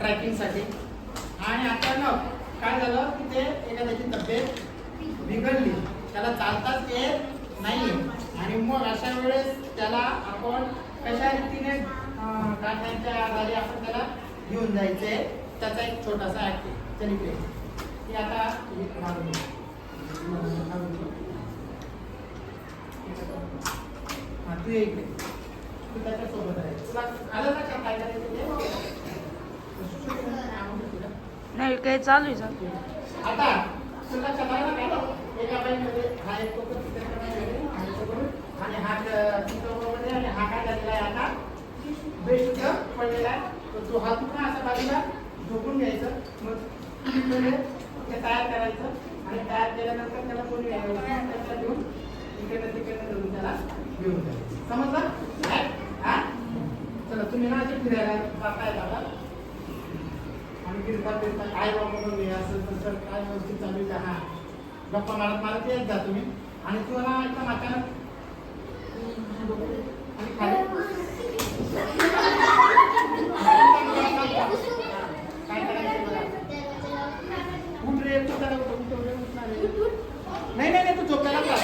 ट्रॅकिंगसाठी. आणि अचानक काय झालं की ते एखाद्याची तब्येत बिघडली. त्याला चालताच येत नाही आणि मग अशा वेळेस त्याला आपण कशा रीतीने काठ्यांच्या आधारे आपण त्याला घेऊन जायचे त्याचा एक छोटासा ऍक्टिव्ह चल इकडे. की आता हे हा तू एक तू त्याच्यासोबत आहे तुला आलं ना का काय करायचं ते? नाही काही चालू आहे आता हो? आणि आणि बेस्ट पडलेला आहे. तर तो हात पुन्हा असा बाजूला झोपून घ्यायचं. मग ते तयार करायचं. आणि तयार केल्यानंतर त्याला कोणी त्याला घेऊन तिकडे तिकडे धरून त्याला घेऊन जायचं. समजलं? चला तुम्ही ना असे फिरायला जाताय बाबा आणि फिरता काय हे असं तसं काय व्यवस्थित चालू आहे का? हा गप्पा मारत मारत येत जा तुम्ही आणि तुम्हाला एकदम अचानक आणि खाली काय करायचं बघा. उठ रे तू त्याला उठ, उठ, उठ, उठणार रे. नाही नाही नाही तू झोपायला जा.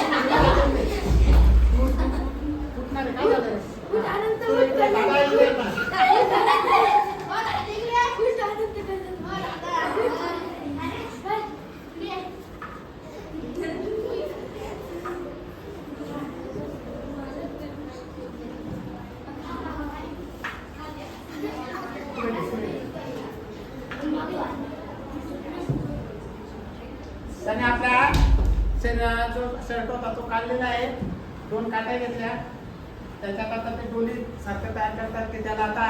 तू उठ, तू उठणार रे, काय झालं रे? तू इकडे, दादा इकडे ये ना. त्याने आपल्या जो शर्ट होता तो काढलेला आहे. दोन काट्या घेतल्या. त्याच्यात आता ते डोली सारखं तयार करतात की त्याला आता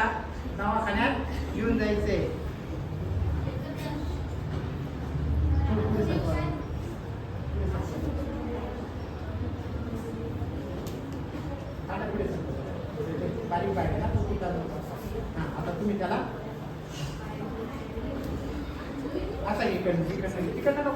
दवाखान्यात घेऊन जायचे पुढे बारीक बारीक ना आता तुम्ही त्याला आता इकडनं इकडनं इकडनं